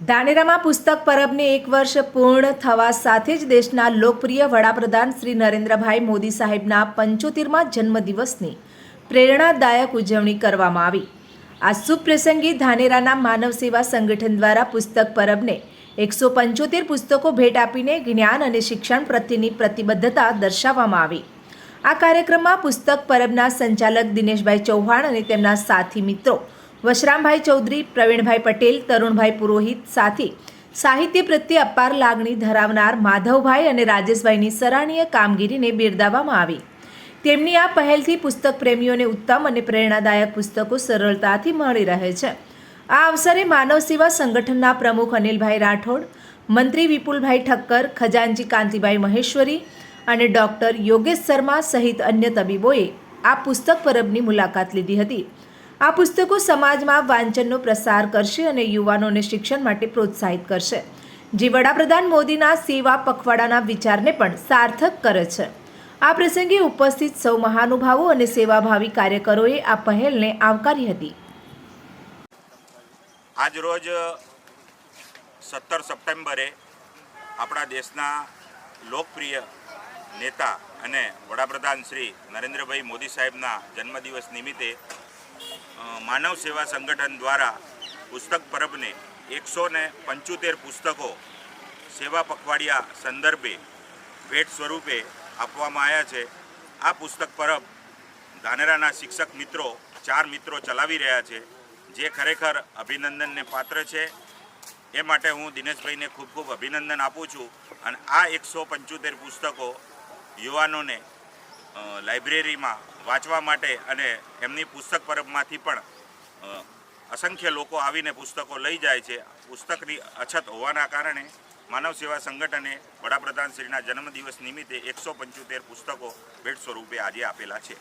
ધાનેરામાં પુસ્તક પરબને એક વર્ષ પૂર્ણ થવા સાથે જ દેશના લોકપ્રિય વડાપ્રધાન શ્રી નરેન્દ્રભાઈ મોદી સાહેબના પંચોતેરમાં જન્મદિવસની પ્રેરણાદાયક ઉજવણી કરવામાં આવી. આ શુભ પ્રસંગે ધાનેરાના માનવ સેવા સંગઠન દ્વારા પુસ્તક પરબને એકસો પંચોતેર પુસ્તકો ભેટ આપીને જ્ઞાન અને શિક્ષણ પ્રત્યેની પ્રતિબદ્ધતા દર્શાવવામાં આવી. આ કાર્યક્રમમાં પુસ્તક પરબના સંચાલક દિનેશભાઈ ચૌહાણ અને તેમના સાથી મિત્રો વશરામભાઈ ચૌધરી, પ્રવીણભાઈ પટેલ, તરુણભાઈ પુરોહિત સાથે સાહિત્ય પ્રત્યે અપાર લાગણી ધરાવનાર માધવભાઈ અને રાજેશભાઈની સરાહનીય કામગીરીને બિરદાવવામાં આવી. તેમની આ પહેલથી પુસ્તક પ્રેમીઓને ઉત્તમ અને પ્રેરણાદાયક પુસ્તકો સરળતાથી મળી રહે છે. આ અવસરે માનવ સેવા સંગઠનના પ્રમુખ અનિલભાઈ રાઠોડ, મંત્રી વિપુલભાઈ ઠક્કર, ખજાનજી કાંતિભાઈ મહેશ્વરી અને ડૉક્ટર યોગેશ શર્મા સહિત અન્ય તબીબોએ આ પુસ્તક પરબની મુલાકાત લીધી હતી. આ પુસ્તકો સમાજમાં વાંચનનો પ્રસાર કરશે અને યુવાનોને શિક્ષણ માટે પ્રોત્સાહિત કરશે. જે વડાપ્રધાન મોદીના સેવા પખવાડાના વિચારને પણ સાર્થક કરે છે. આ પ્રસંગે ઉપસ્થિત સૌ મહાનુભાવો અને સેવાભાવી કાર્યકરોએ આ પહેલને આવકારી હતી. આજરોજ સત્તર સપ્ટેમ્બરે આપણા દેશના લોકપ્રિય નેતા અને વડાપ્રધાન શ્રી નરેન્દ્રભાઈ મોદી સાહેબના જન્મદિવસ નિમિત્તે માનવ સેવા સંગઠન દ્વારા પુસ્તક પરબને એકસો ને પંચોતેર પુસ્તકો સેવા પખવાડિયા સંદર્ભે ભેટ સ્વરૂપે આપવામાં આવ્યા છે. આ પુસ્તક પરબ ધાનેરાના શિક્ષક મિત્રો, ચાર મિત્રો ચલાવી રહ્યા છે, જે ખરેખર અભિનંદનને પાત્ર છે. એ માટે હું દિનેશભાઈને ખૂબ ખૂબ અભિનંદન આપું છું. અને આ એકસો પંચોતેર પુસ્તકો યુવાનોને લાઇબ્રેરીમાં વાંચવા માટે અને એમની પુસ્તક પરબમાંથી પણ અસંખ્ય લોકો આવીને પુસ્તકો લઈ જાય છે. પુસ્તકની અછત હોવાના કારણે માનવ સેવા સંગઠને વડાપ્રધાન શ્રીના જન્મદિવસ નિમિત્તે એકસો પંચોતેર પુસ્તકો ભેટ સ્વરૂપે આજે આપેલા છે.